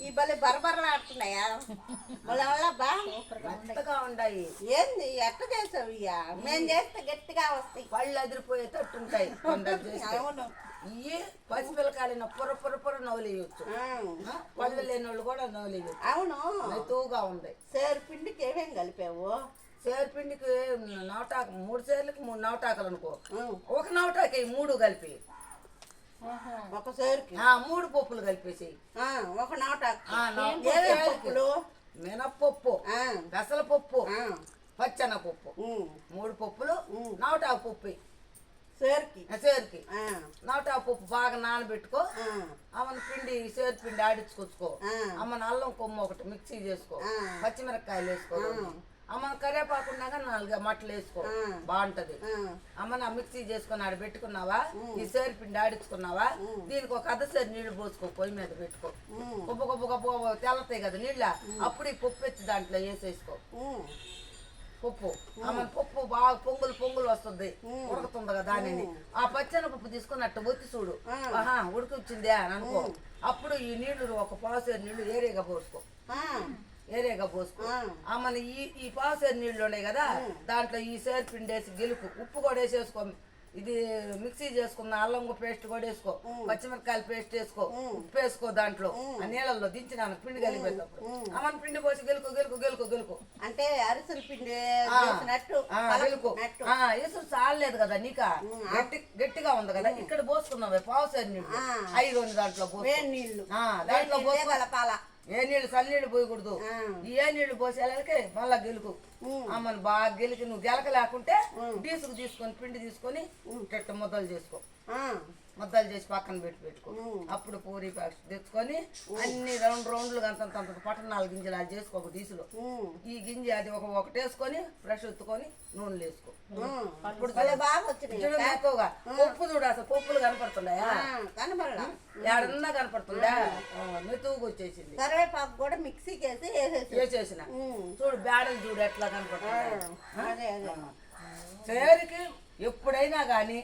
ఈ బలి బరబరలాడుతున్నాయా వల్ల బా మెత్తగా ఉన్నాయి. ఏంది ఎట్ట చేసావు ఇయ్య? మేము చేస్తే గట్టిగా వస్తాయి. పళ్ళు అదిరిపోయేటట్టు ఉంటాయి. అవును. ఇవి పసిపిల్లకాయలు పొర పొర పొర నవలేయచ్చు ఆ, పళ్ళు లేని వాళ్ళు కూడా నవలేయచ్చు అవును. మెతువుగా ఉంది. సేరు పిండికి ఏమేం కలిపావు? సేరుపిండికి నవటాకు మూడు సేర్లకి మూడు నవటాకులు అనుకో ఒక నవటాకి మూడు కలిపి. ఒక సేరుకి. ఆ మూడు పప్పులు కలిపేసి ఆ, ఒక నాటాకు ఆ, నా- ఏమేం పప్పులు? మినప్పప్పు ఆ, పచ్చెనపప్పు. మూడు పప్పులు. నవటాకు పప్పు సేరుకి. సేరుకి. ఆ, నవటాకు పప్పు బాగా నానబెట్టుకో. ఆ, అమ్మని పిండి సేరు పిండి ఆడించుకొచ్చుకో. ఆ. అమ్మని అల్లం కొమ్మ ఒకటి మిక్సీ చేసుకో. పచ్చిమిరపకాయలు వేసుకో. అమ్మని కరివేపాకుండా నాలుగు మట్టలు వేసుకో. బాగుంటది. అమ్మ నా మిక్సీ చేసుకుని ఆడ పెట్టుకున్నావా? ఈ సేరు పిండి ఆడించుకున్నావా దీనికి ఒక అర్ధ సేరు నీళ్ళు పోసుకో పొయ్యి మీద పెట్టుకో. ఉమ్, గొప్ప గొప్ప గొప్ప తెల్లతాయి కదా నీళ్ళ? అప్పుడు ఈ పప్పు ఎత్తి దాంట్లో వేసేసుకో. పప్పు. ఆమె పప్పు బాగా పొంగులు పొంగులు వస్తుంది. ఉడుకుతుంది కదా దానిని. ఆ. పచ్చని పప్పు తీసుకొని అట్ట ఒత్తి చూడు. ఆహా ఉడికి వచ్చిందే అని అనుకో. అప్పుడు ఈ నీళ్ళు ఒక పావుసేరు నీళ్ళు ఏరేగా పోసుకో. ఏరేగా పోసుకో. ఆ. ఆమెను ఈ ఈ పావుసేరు నీళ్ళు ఉన్నాయి కదా దాంట్లో ఈ సేరు పిండి వేసి గెలుపు ఉప్పు కూడా వేసేసుకో. ఇది మిక్సీ చేసుకున్న అల్లం పేస్ట్ కూడా వేసుకో. పచ్చిమిరపకాయల పేస్ట్ వేసుకో. ఉప్పు వేసుకో దాంట్లో. ఆ. నీళ్ళల్లో దించినాను పిండి కలిపేటప్పుడు. అమ్మని పిండి పోసి గెలుకు గెలుకు గెలుకు గెలుకు. అంటే అరిసెల పిండి ఆ, ఇసురు చాలలేదు కదా నీక? గట్టి గట్టిగా ఉంది కదా? ఇక్కడ పోసుకున్నావే పావుసేరు నీళ్ళు. ఐదు దాంట్లో దాంట్లో నీళ్ళే పోసుకో. కలపాల ఏ నీళ్ళు చల్లనీళ్ళు పోయకూడదు. ఏ నీళ్ళు పోసేలాగే మళ్ళా గెలుకు. అమ్మని బాగా గెలికి నువ్వు గెలక లేకుంటే డీసుకు తీసుకొని పిండి తీసుకొని ఇట్ట ముద్దలు చేసుకో. ముద్దలు చేసి పక్కన పెట్టి పెట్టుకో. అప్పుడు పూరి ప్యాకెట్ తెచ్చుకొని అన్ని రౌండ్ రౌండ్లు అంత అంత పట్టణాలు గింజలు అది చేసుకో ఒక డీసులో ఈ గింజ అది ఒక ఒకటి వేసుకొని బ్రష్ ఎత్తుకొని నూనె వేసుకో. ఇప్పుడు ఎక్కువగా పప్పు చూడు అసలు పప్పులు కనపడుతున్నాయా? ఆ, కనబడలా ఏడన్నా కనపడుతుందా? మెతువుకు వచ్చేసింది. కరివేపాకు కూడా మిక్సీకి వేసి వేసేసి వేసేసిన. చూడు బేడలు చూడు ఎట్లా కనపడుతుంది చేరికి ఎప్పుడైనా కానీ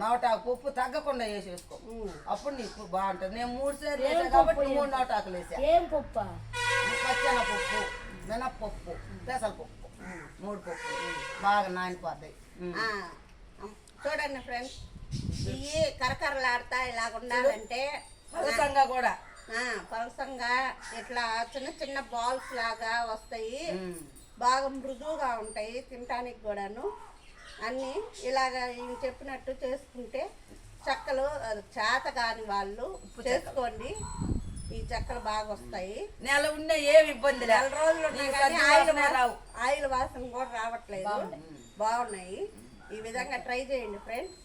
నవటాకు పప్పు తగ్గకుండా వేసేసుకో. అప్పుడు నీకు బాగుంటుంది. నేను మూడు సార్లు వేసా కాబట్టి మూడు నవటాకులు వేసా. ఏం పప్ప? పచ్చన పప్పు మినప్పప్పు మూడు పప్పు బాగా నానిపోతాయి. చూడండి ఫ్రెండ్స్ ఇవి కరకరలాడుతా ఇలాగ ఉండాలంటే పలసంగా కూడా. పలసంగా ఇట్లా చిన్న చిన్న బాల్స్ లాగా వస్తాయి. బాగా మృదువుగా ఉంటాయి తినటానికి కూడాను. అన్నీ ఇలాగ ఈయన చెప్పినట్టు చేసుకుంటే చెక్కలు చేత కాని వాళ్ళు చేసుకోండి. ఈ చెక్కలు బాగా వస్తాయి. నెల ఉన్న ఏమి ఇబ్బంది. నెల రోజులు ఉన్నాయి కానీ ఆయిల్ రావు. ఆయిల్ వాసన కూడా రావట్లేదు. బాగున్నాయి. ఈ విధంగా ట్రై చేయండి ఫ్రెండ్స్.